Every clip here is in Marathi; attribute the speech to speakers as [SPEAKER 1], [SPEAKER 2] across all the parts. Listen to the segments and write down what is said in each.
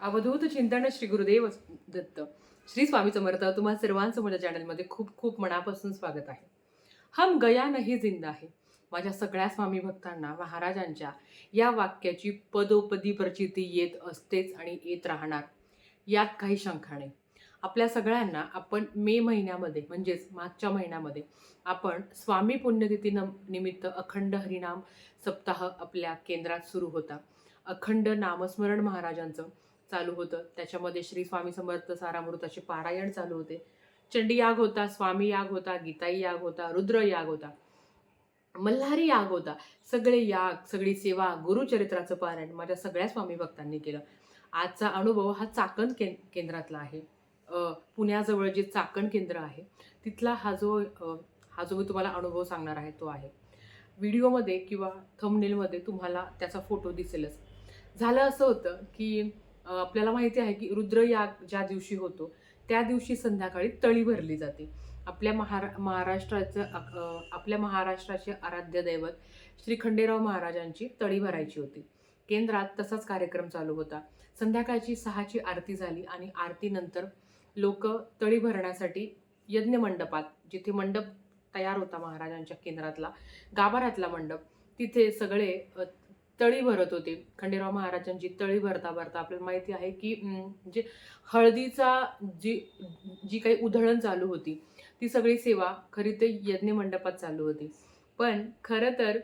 [SPEAKER 1] अवधूत चिंतन श्री गुरुदेव दत्त. श्री स्वामी समर्थ तुम्हा सर्वांचं माझ्या चॅनलमध्ये खूप खूप मनापासून स्वागत आहे. हम गया नाही जिंदा आहे माझ्या सगळ्या स्वामी भक्तांना महाराजांच्या या वाक्याची पदोपदी प्रचिती येत असतेच आणि येत राहणार यात काही शंका नाही. आपल्या सगळ्यांना आपण मे महिन्यामध्ये म्हणजेच मागच्या महिन्यामध्ये आपण स्वामी पुण्यतिथी निमित्त अखंड हरिनाम सप्ताह आपल्या केंद्रात सुरू होता. अखंड नामस्मरण महाराजांचं चालू होतं. त्याच्यामध्ये श्री स्वामी समर्थ सारामृताचे पारायण चालू होते. चंडी याग होता स्वामी याग होता गीताई याग होता रुद्र याग होता मल्हारी याग होता. सगळे याग सगळी सेवा गुरुचरित्राचं पारायण माझ्या सगळ्या स्वामी भक्तांनी केलं. आजचा अनुभव हा चाकण कें केंद्रातला आहे. पुण्याजवळ जे चाकण केंद्र आहे तिथला हा जो हा जो मी तुम्हाला अनुभव सांगणार आहे तो आहे. व्हिडिओमध्ये किंवा थंबनेलमध्ये तुम्हाला त्याचा फोटो दिसेलच. झालं असं होतं की आपल्याला माहिती आहे की रुद्र याग ज्या दिवशी होतो त्या दिवशी संध्याकाळी तळी भरली जाते. आपल्या महारा महाराष्ट्राचं आपल्या महाराष्ट्राचे आराध्य दैवत श्री खंडेराव महाराजांची तळी भरायची होती. केंद्रात तसाच कार्यक्रम चालू होता. संध्याकाळची सहाची आरती झाली आणि आरतीनंतर लोक तळी भरण्यासाठी यज्ञ मंडपात जिथे मंडप तयार होता महाराजांच्या केंद्रातला गाभाऱ्यातला मंडप तिथे सगळे तळी भरत होते. खंडेराव महाराजांची तळी भरता भरता आपल्याला माहिती आहे की जे म्हणजे हळदीचा जी जी काही उधळण चालू होती ती सगळी सेवा खरी ते यज्ञ मंडपात चालू होती. पण खरं तर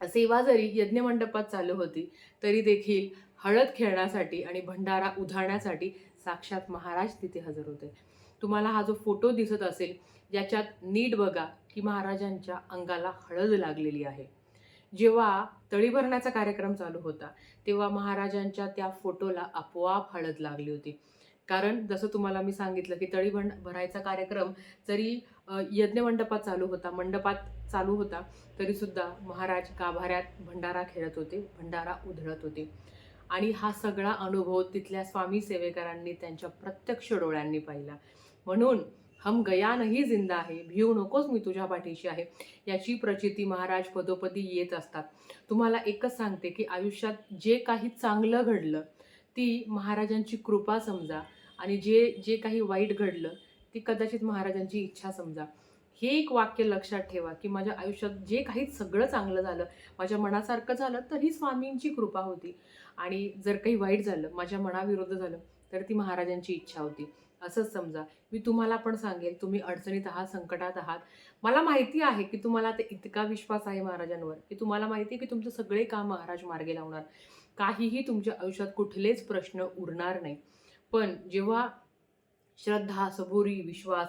[SPEAKER 1] सेवा जरी यज्ञ मंडपात चालू होती तरी देखील हळद खेळण्यासाठी आणि भंडारा उधळण्यासाठी साक्षात महाराज तिथे हजर होते. तुम्हाला हा जो फोटो दिसत असेल याच्यात नीट बघा की महाराजांच्या अंगाला हळद लागलेली आहे. जेव्हा तळी भरण्याचा कार्यक्रम चालू होता तेव्हा महाराजांच्या त्या फोटोला आपोआप हळद लागली होती. कारण जसं तुम्हाला मी सांगितलं की तळी भं भरायचा कार्यक्रम जरी यज्ञमंडपात यज्ञ मंडपात चालू होता मंडपात चालू होता तरीसुद्धा महाराज गाभाऱ्यात भंडारा खेळत होते भंडारा उधळत होते. आणि हा सगळा अनुभव तिथल्या स्वामी सेवेकरांनी त्यांच्या प्रत्यक्ष डोळ्यांनी पाहिला. म्हणून हम गया नाही जिंदा आहे भिऊ नकोस मी तुझ्या पाठीशी आहे. याची प्रचिती महाराज पदोपदी येत असतात. तुम्हाला एकच सांगते की आयुष्यात जे काही चांगलं घडलं ती महाराजांची कृपा समजा आणि जे जे काही वाईट घडलं ती कदाचित महाराजांची इच्छा समजा. हे एक वाक्य लक्षात ठेवा की माझ्या आयुष्यात जे काही सगळं चांगलं झालं माझ्या मनासारखं झालं तर ही स्वामींची कृपा होती. आणि जर काही वाईट झालं माझ्या मनाविरुद्ध झालं तर ती महाराजांची इच्छा होती. असंच समजा. मी तुम्हाला पण सांगेल तुम्ही अडचणीत आहात संकटात आहात. मला माहिती आहे की तुम्हाला ते इतका विश्वास आहे महाराजांवर की तुम्हाला माहिती आहे की तुमचं सगळे काम महाराज मार्गे लावणार. काहीही तुमच्या आयुष्यात कुठलेच प्रश्न उरणार नाही. पण जेव्हा श्रद्धा सबुरी विश्वास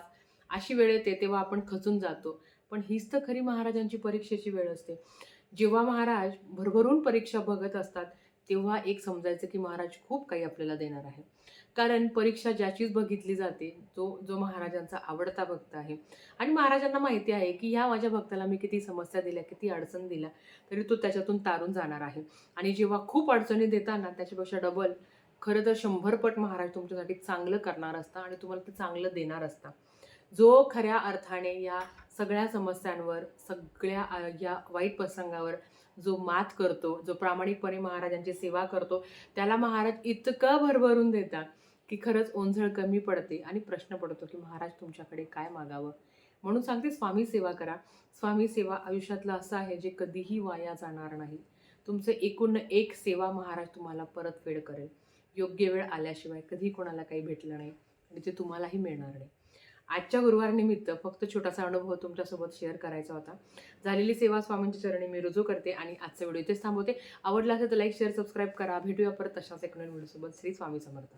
[SPEAKER 1] अशी वेळ येते तेव्हा आपण खचून जातो. पण हीच तर खरी महाराजांची परीक्षेची वेळ असते. जेव्हा महाराज भरभरून परीक्षा बघत असतात तेव्हा एक समजायचं की महाराज खूप काही आपल्याला देणार आहे. कारण परीक्षा ज्याचीच बघितली जाते तो जो महाराजांचा आवडता भक्त आहे. आणि महाराजांना माहिती आहे की ह्या माझ्या भक्ताला मी किती समस्या दिल्या किती अडचण दिल्या तरी तो त्याच्यातून तारून जाणार आहे. आणि जेव्हा खूप अडचणी देताना त्याच्यापेक्षा डबल खरं तर शंभर पट महाराज तुमच्यासाठी चांगलं करणार असता आणि तुम्हाला ते चांगलं देणार असता. जो खऱ्या अर्थाने या सगळ्या समस्यांवर सगळ्या या वाईट प्रसंगावर जो मात करतो जो प्रामाणिकपणे महाराजांची सेवा करतो त्याला महाराज इतकं भरभरून देतात की खरंच ओंझळ कमी पडते आणि प्रश्न पडतो की महाराज तुमच्याकडे काय मागावं? म्हणून सांगते स्वामी सेवा करा. स्वामी सेवा आयुष्यातलं असं आहे जे कधीही वाया जाणार नाही. तुमचं एकूण एक सेवा महाराज तुम्हाला परतफेड करेल. योग्य वेळ आल्याशिवाय कधी कोणाला काही भेटलं नाही आणि ते तुम्हालाही मिळणार नाही. आजच्या गुरुवारनिमित्त फक्त छोटासा अनुभव तुमच्यासोबत शेअर करायचा होता. झालेली सेवा स्वामींच्या चरणी मी रुजू करते आणि आजचा व्हिडिओ इथेच थांबवते. आवडला असेल तर लाईक शेअर सबस्क्राईब करा. भेटूया परत तशाच एक नवीन व्हिडिओसोबत. श्री स्वामी समर्थ.